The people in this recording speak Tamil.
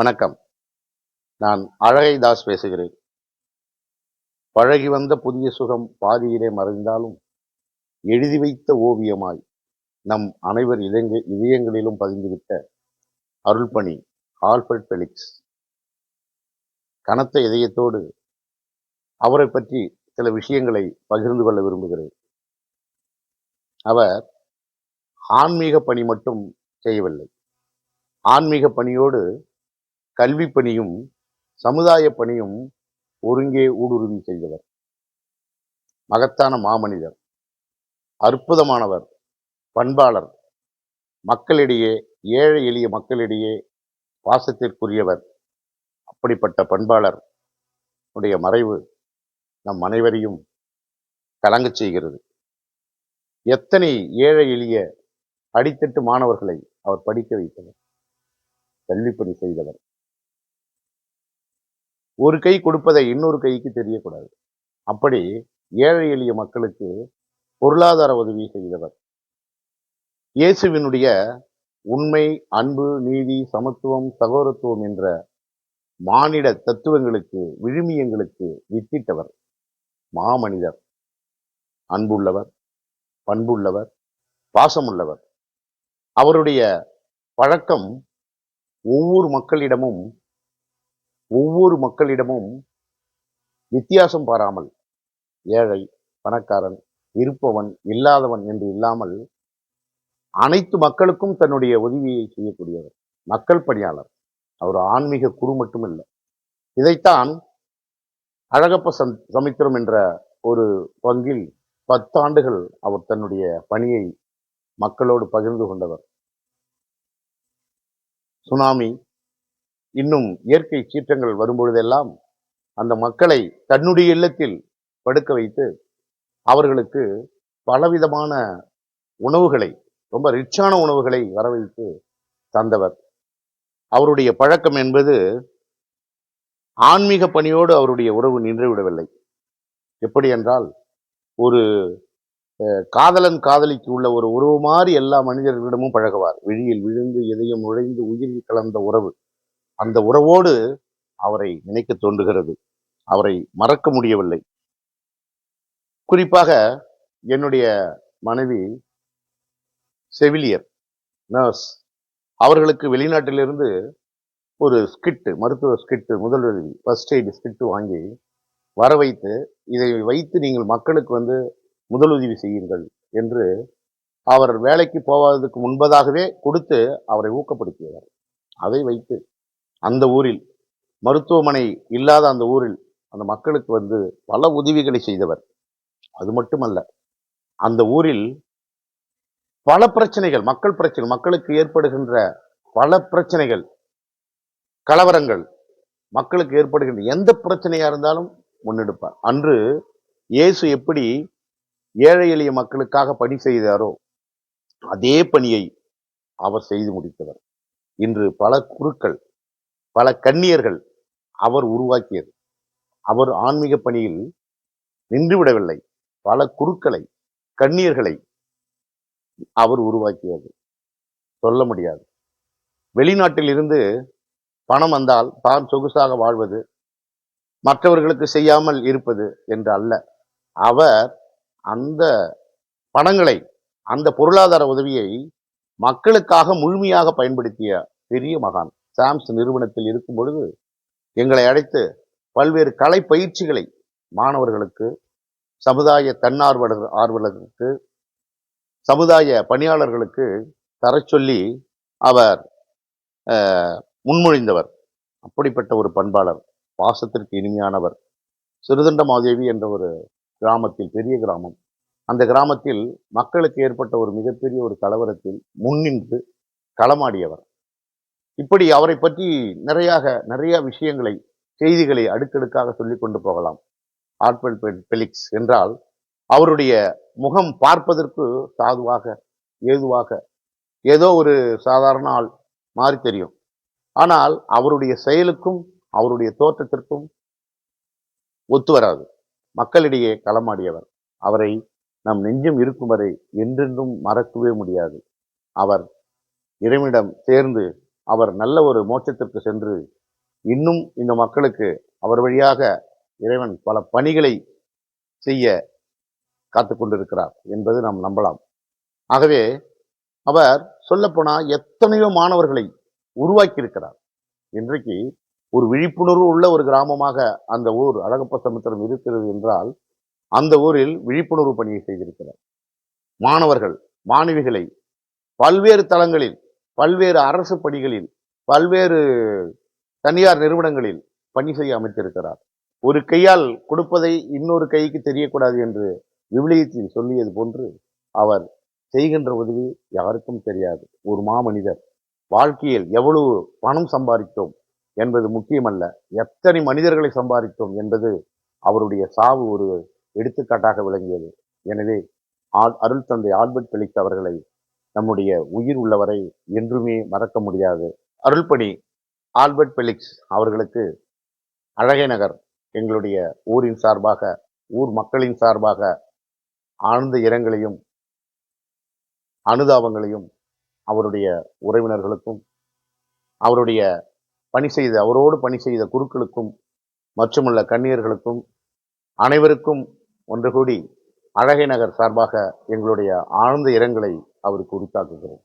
வணக்கம். நான் அழகை தாஸ் பேசுகிறேன். பழகி வந்த புதிய சுகம் பாதியிலே மறைந்தாலும் எழுதி வைத்த ஓவியமாய் நம் அனைவர் இதங்க இதயங்களிலும் பதிந்துவிட்ட அருள்பணி ஆல்பர்ட் பெலிக்ஸ். கனத்த இதயத்தோடு அவரை பற்றி சில விஷயங்களை பகிர்ந்து கொள்ள விரும்புகிறேன். அவர் ஆன்மீக பணி மட்டும் செய்யவில்லை. ஆன்மீக பணியோடு கல்வி பணியும் சமுதாய பணியும் ஒருங்கே ஊடுருவி செய்தவர். மகத்தான மாமனிதர் அற்புதமானவர் பண்பாளர் மக்களிடையே ஏழை எளிய மக்களிடையே பாசத்திற்குரியவர். அப்படிப்பட்ட பண்பாளர் உடைய மறைவு நம் அனைவரையும் கலங்கச் செய்கிறது. எத்தனை ஏழை எளிய அடித்தட்டு மாணவர்களை அவர் படிக்க வைத்தவர். கல்விப்பணி செய்தவர். ஒரு கை கொடுப்பதை இன்னொரு கைக்கு தெரியக்கூடாது. அப்படி ஏழை எளிய மக்களுக்கு பொருளாதார உதவி செய்தவர். இயேசுவினுடைய உண்மை அன்பு நீதி சமத்துவம் சகோதரத்துவம் என்ற மானிட தத்துவங்களுக்கு விழுமியங்களுக்கு வித்திட்டவர். மாமனிதர். அன்புள்ளவர் பண்புள்ளவர் பாசமுள்ளவர். அவருடைய பழக்கம் ஒவ்வொரு மக்களிடமும் ஒவ்வொரு மக்களிடமும் வித்தியாசம் பாராமல் ஏழை பணக்காரன் இருப்பவன் இல்லாதவன் என்று இல்லாமல் அனைத்து மக்களுக்கும் தன்னுடைய உதவியை செய்யக்கூடியவர் மக்கள் பணியாளர். அவர் ஆன்மீக குரு மட்டுமில்லை. இதைத்தான் அழகப்ப சம் சமித்திரம் என்ற ஒரு பங்கில் பத்தாண்டுகள் அவர் தன்னுடைய பணியை மக்களோடு பகிர்ந்து கொண்டவர். சுனாமி இன்னும் இயற்கை சீற்றங்கள் வரும்பொழுதெல்லாம் அந்த மக்களை தன்னுடைய இல்லத்தில் படுக்க வைத்து அவர்களுக்கு பலவிதமான உணவுகளை ரொம்ப ரிச்சான உணவுகளை வரவைத்து தந்தவர். அவருடைய பழக்கம் என்பது ஆன்மீக பணியோடு அவருடைய உறவு நின்றுவிடவில்லை எப்படி என்றால் ஒரு அஹ், காதலன் காதலிக்கு உள்ள ஒரு உறவு மாதிரி எல்லா மனிதர்களிடமும் பழகுவார். விழியில் விழுந்து இதயம் நுழைந்து உயிரில் கலந்த உறவு. அந்த உறவோடு அவரை நினைக்க தோன்றுகிறது. அவரை மறக்க முடியவில்லை. குறிப்பாக என்னுடைய மனைவி செவிலியர் நர்ஸ் அவர்களுக்கு வெளிநாட்டிலிருந்து ஒரு ஸ்கிட்டு மருத்துவ ஸ்கிட்டு முதலுதவி ஃபர்ஸ்ட் எய்டு ஸ்கிட்டு வாங்கி வர வைத்து இதை வைத்து நீங்கள் மக்களுக்கு வந்து முதலுதவி செய்யுங்கள் என்று அவர் வேலைக்கு போவதற்கு முன்பதாகவே கொடுத்து அவரை ஊக்கப்படுத்தியவர். அதை வைத்து அந்த ஊரில் மருத்துவமனை இல்லாத அந்த ஊரில் அந்த மக்களுக்கு வந்து பல உதவிகளை செய்தவர். அது மட்டுமல்ல அந்த ஊரில் பல பிரச்சனைகள் மக்கள் பிரச்சனை மக்களுக்கு ஏற்படுகின்ற பல பிரச்சனைகள் கலவரங்கள் மக்களுக்கு ஏற்படுகின்ற எந்த பிரச்சனையா இருந்தாலும் முன்னெடுப்பார். அன்று இயேசு எப்படி ஏழை எளிய மக்களுக்காக பணி செய்தாரோ அதே பணியை அவர் செய்து முடித்தவர். இன்று பல குருக்கள் பல கண்ணியர்கள் அவர் உருவாக்கியது. அவர் ஆன்மீக பணியில் நின்றுவிடவில்லை. பல குருக்களை கண்ணியர்களை அவர் உருவாக்கியது. சொல்ல முடியாது. வெளிநாட்டில் இருந்து பணம் வந்தால் தான் சொகுசாக வாழ்வது மற்றவர்களுக்கு செய்யாமல் இருப்பது என்று அல்ல. அவர் அந்த பணங்களை அந்த பொருளாதார உதவியை மக்களுக்காக முழுமையாக பயன்படுத்திய பெரிய மகான். சாம்ஸ் நிறுவனத்தில் இருக்கும் பொழுது எங்களை அழைத்து பல்வேறு கலை பயிற்சிகளை மாணவர்களுக்கு சமுதாய தன்னார்வலர் ஆர்வலர்களுக்கு சமுதாய பணியாளர்களுக்கு தரச் சொல்லி அவர் முன்மொழிந்தவர். அப்படிப்பட்ட ஒரு பண்பாளர் பாசத்திற்கு இனிமையானவர். சிறுதண்ட மாதேவி என்ற ஒரு கிராமத்தில் பெரிய கிராமம். அந்த கிராமத்தில் மக்களுக்கு ஏற்பட்ட ஒரு மிகப்பெரிய ஒரு கலவரத்தில் முன்னின்று களமாடியவர். இப்படி அவரை பற்றி நிறையாக நிறைய விஷயங்களை செய்திகளை அடுக்கடுக்காக சொல்லிக் கொண்டு போகலாம். ஆட்பெல் பெலிக்ஸ் என்றால் அவருடைய முகம் பார்ப்பதற்கு சாதுவாக ஏதுவாக ஏதோ ஒரு சாதாரண ஆள் மாறி தெரியும். ஆனால் அவருடைய செயலுக்கும் அவருடைய தோற்றத்திற்கும் ஒத்து வராது. மக்களிடையே களமாடியவர். அவரை நம் நெஞ்சம் இருக்கும் வரை என்றென்றும் மறக்கவே முடியாது. அவர் இறைவனிடம் சேர்ந்து அவர் நல்ல ஒரு மோட்சத்திற்கு சென்று இன்னும் இந்த மக்களுக்கு அவர் வழியாக இறைவன் பல பணிகளை செய்ய காத்து கொண்டிருக்கிறார் என்பது நாம் நம்பலாம். ஆகவே அவர் சொல்லப்போனால் எத்தனையோ மாணவர்களை உருவாக்கியிருக்கிறார். இன்றைக்கு ஒரு விழிப்புணர்வு உள்ள ஒரு கிராமமாக அந்த ஊர் அழகப்ப சமுத்திரம் இருக்கிறது என்றால் அந்த ஊரில் விழிப்புணர்வு பணியை செய்திருக்கிறார். மாணவர்கள் மாணவிகளை பல்வேறு தளங்களில் பல்வேறு அரசு பணிகளில் பல்வேறு தனியார் நிறுவனங்களில் பணி செய்ய அமைத்திருக்கிறார். ஒரு கையால் கொடுப்பதை இன்னொரு கைக்கு தெரியக்கூடாது என்று விவிலியத்தில் சொல்லியது போன்று அவர் செய்கின்ற உதவி யாருக்கும் தெரியாது. ஒரு மாமனிதர் வாழ்க்கையில் எவ்வளவு பணம் சம்பாதித்தோம் என்பது முக்கியமல்ல எத்தனை மனிதர்களை சம்பாதித்தோம் என்பது அவருடைய சாவு ஒரு எடுத்துக்காட்டாக விளங்கியது. எனவே ஆ அருள் தந்தை ஆல்பர்ட் பெலிக்ஸ் அவர்களை நம்முடைய உயிர் உள்ளவரை என்றுமே மறக்க முடியாது. அருள்பணி ஆல்பர்ட் பெலிக்ஸ் அவர்களுக்கு அழகை நகர் எங்களுடைய ஊரின் சார்பாக ஊர் மக்களின் சார்பாக ஆழ்ந்த இரங்கலையும் அனுதாபங்களையும் அவருடைய உறவினர்களுக்கும் அவருடைய பணி செய்த அவரோடு பணி செய்த குருக்களுக்கும் மற்றுமுள்ள கன்னியர்களுக்கும் அனைவருக்கும் ஒன்று கூடி அழகை நகர் சார்பாக எங்களுடைய ஆழ்ந்த இரங்கலை அவருக்கு உரித்தாக்குகிறோம்